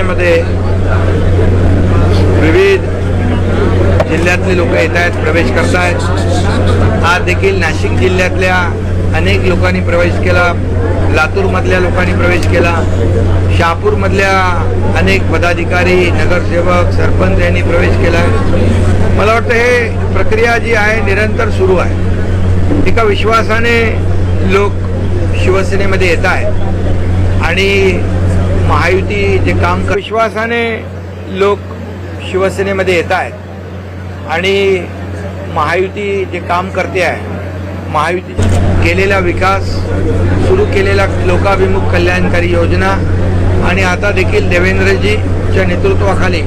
संख्येमध्ये विविध जिल्ह्यातले लोक येत आहेत प्रवेश करतायत. आज देखील नाशिक जिल्ह्यातल्या अनेक लोकांनी प्रवेश केला. लातूरमधल्या लोकांनी प्रवेश केला. शहापूरमधल्या अनेक पदाधिकारी नगरसेवक सरपंच यांनी प्रवेश केला. मला वाटतं हे प्रक्रिया जी आहे निरंतर सुरू आहे. एका विश्वासाने लोक शिवसेनेमध्ये येत आहेत. आणि महायुती जे काम विश्वासाने लोक शिवसेनेमध्ये येत आहेत. आणि महायुती जे काम करते आहे महायुती केलेला विकास सुरू केलेला लोकाभिमुख कल्याणकारी योजना आणि आता देखील देवेंद्रजीच्या नेतृत्वाखाली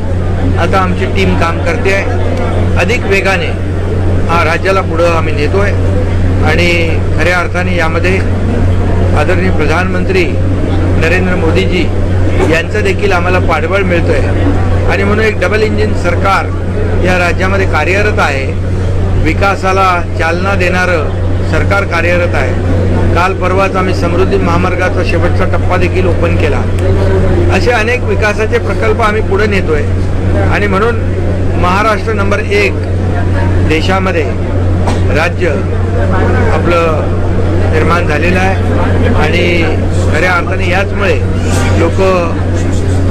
आता आमची टीम काम करते आहे. अधिक वेगाने हा राज्याला पुढं आम्ही नेतोय. आणि खऱ्या अर्थाने यामध्ये आदरणीय प्रधानमंत्री नरेंद्र मोदीजी यांचं देखील आम्हाला पाठबळ मिळतोय. आणि म्हणून एक डबल इंजिन सरकार या राज्यामध्ये कार्यरत आहे. विकासाला चालना देणारं सरकार कार्यरत आहे. काल परवाच आम्ही समृद्धी महामार्गाचा शेवटचा टप्पा देखील ओपन केला. असे अनेक विकासाचे प्रकल्प आम्ही पुढे नेतोय. आणि म्हणून महाराष्ट्र नंबर एक देशामध्ये राज्य आपलं निर्माण झालेला आहे. आणि खऱ्या अर्थाने याचमुळे लोक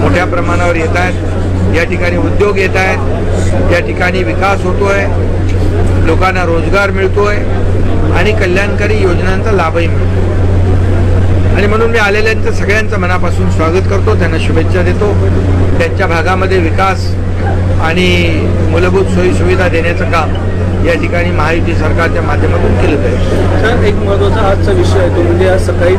मोठ्या प्रमाणावर येत आहेत. या ठिकाणी उद्योग येत आहेत. या ठिकाणी विकास होतो आहे लोकांना रोजगार मिळतो आहे आणि कल्याणकारी योजनांचा लाभही मिळतो. आणि म्हणून मी आलेल्यांचं सगळ्यांचं मनापासून स्वागत करतो. त्यांना शुभेच्छा देतो. त्यांच्या भागामध्ये विकास आणि मूलभूत सोयीसुविधा देण्याचं काम या ठिकाणी महायुती सरकारच्या माध्यमातून केलं जाईल. सर एक महत्त्वाचा आजचा विषय आहे तो म्हणजे आज सकाळी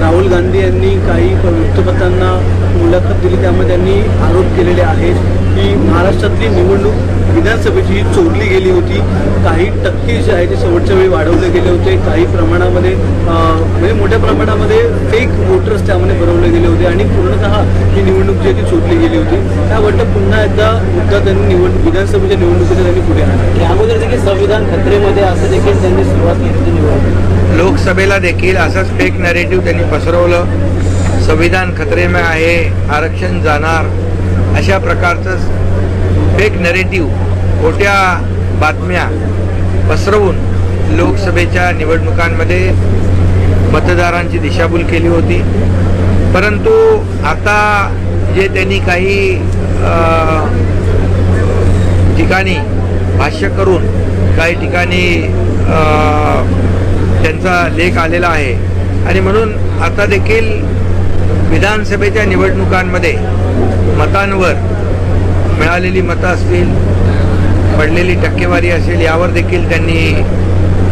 राहुल गांधी यांनी काही वृत्तपत्रांना मुलाखत दिली त्यामध्ये त्यांनी आरोप केलेले आहेत की महाराष्ट्रातली निवडणूक विधानसभेची ही चोरली गेली होती. काही टक्के जे आहे ते शेवटच्या वेळी वाढवले गेले होते. काही प्रमाणामध्ये म्हणजे मोठ्या प्रमाणामध्ये फेक वोटर्स त्यामध्ये बनवले गेले होते. आणि ही आहे ती चोरली गेली होती. त्याबद्दल पुन्हा एकदा मुद्दा त्यांनी निवड विधानसभेच्या निवडणुकीचा त्यांनी पुढे आणला. अगोदर देखील संविधान खतरेमध्ये असं देखील त्यांनी सुरुवात केली होती निवडणूक लोकसभेला देखील असंच फेक नॅरेटिव्ह त्यांनी पसरवलं. संविधान खतरे में आहे आरक्षण जाणार. अशा प्रकारचं फेक नॅरेटिव्ह खोट्या बातम्या पसरवून लोकसभेच्या निवडणुकांमध्ये मतदारांची दिशाभूल केली होती. परंतु आता जे त्यांनी काही ठिकाणी भाष्य करून काही ठिकाणी त्यांचा लेख आलेला आहे. आणि म्हणून आता देखील विधानसभेच्या निवडणुकांमध्ये मतांवर मिळालेली मतं असतील पडलेली टक्केवारी असेल यावर देखील त्यांनी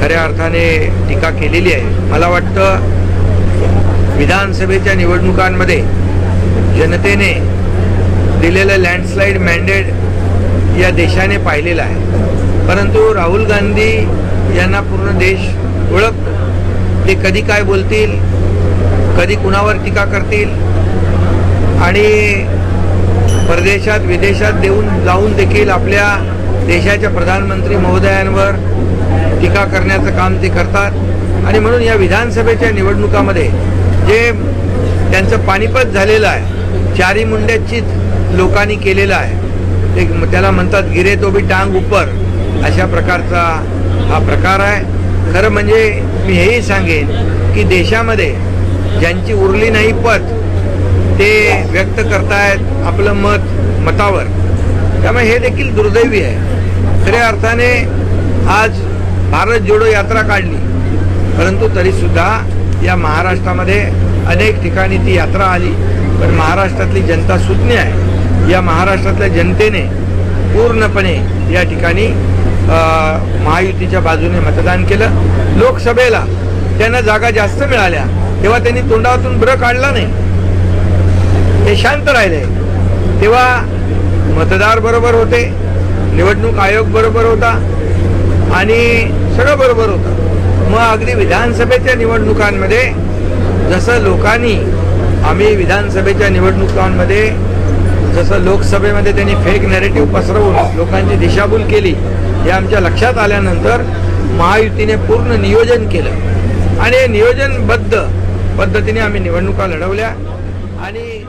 खऱ्या अर्थाने टीका केलेली आहे. मला वाटतं विधानसभेच्या निवडणुकांमध्ये जनतेने दिलेलं लँडस्लाईड मॅन्डेट या देशाने पाहिलेलं आहे. परंतु राहुल गांधी यांना पूर्ण देश ओळखतो. ते कधी काय बोलतील कधी कुणावर टीका करतील आणि परदेशात विदेशात देऊन जाऊन देखील आपल्या देशाच्या प्रधानमंत्री महोदयांवर टीका करण्याचं काम ते करतात. आणि म्हणून या विधानसभेच्या निवडणुकामध्ये जे त्यांचं पानिपत झालेलं आहे चारी मुंड्याचीच लोकांनी केलेलं आहे. ते त्याला म्हणतात गिरे तो बी टांग उपर अशा प्रकारचा हा प्रकार आहे. खरं म्हणजे मी हेही सांगेन की देशामध्ये ज्यांची उरली नाही पत ते व्यक्त करतायत आपलं मत मतावर. त्यामुळे हे देखील दुर्दैवी आहे. खऱ्या अर्थाने आज भारत जोडो यात्रा काढली. परंतु तरीसुद्धा या महाराष्ट्रामध्ये अनेक ठिकाणी ती यात्रा आली. पण महाराष्ट्रातली जनता सुज्ञ आहे. या महाराष्ट्रातल्या जनतेने पूर्णपणे या ठिकाणी महायुतीच्या बाजूने मतदान केलं. लोकसभेला त्यांना जागा जास्त मिळाल्या. तेव्हा त्यांनी तोंडातून ब्र काढला नाही. ते शांत राहिले. तेव्हा मतदार बरोबर होते. निवडणूक आयोग बरोबर होता. आणि सगळं बरोबर होतं. मग अगदी विधानसभेच्या निवडणुकांमध्ये जसं लोकांनी आम्ही विधानसभेच्या निवडणुकांमध्ये जसं लोकसभेमध्ये त्यांनी फेक नॅरेटिव्ह पसरवून लोकांची दिशाभूल केली हे आमच्या लक्षात आल्यानंतर महायुतीने पूर्ण नियोजन केलं. आणि हे नियोजनबद्ध पद्धतीने आम्ही निवडणुका लढवल्या. आणि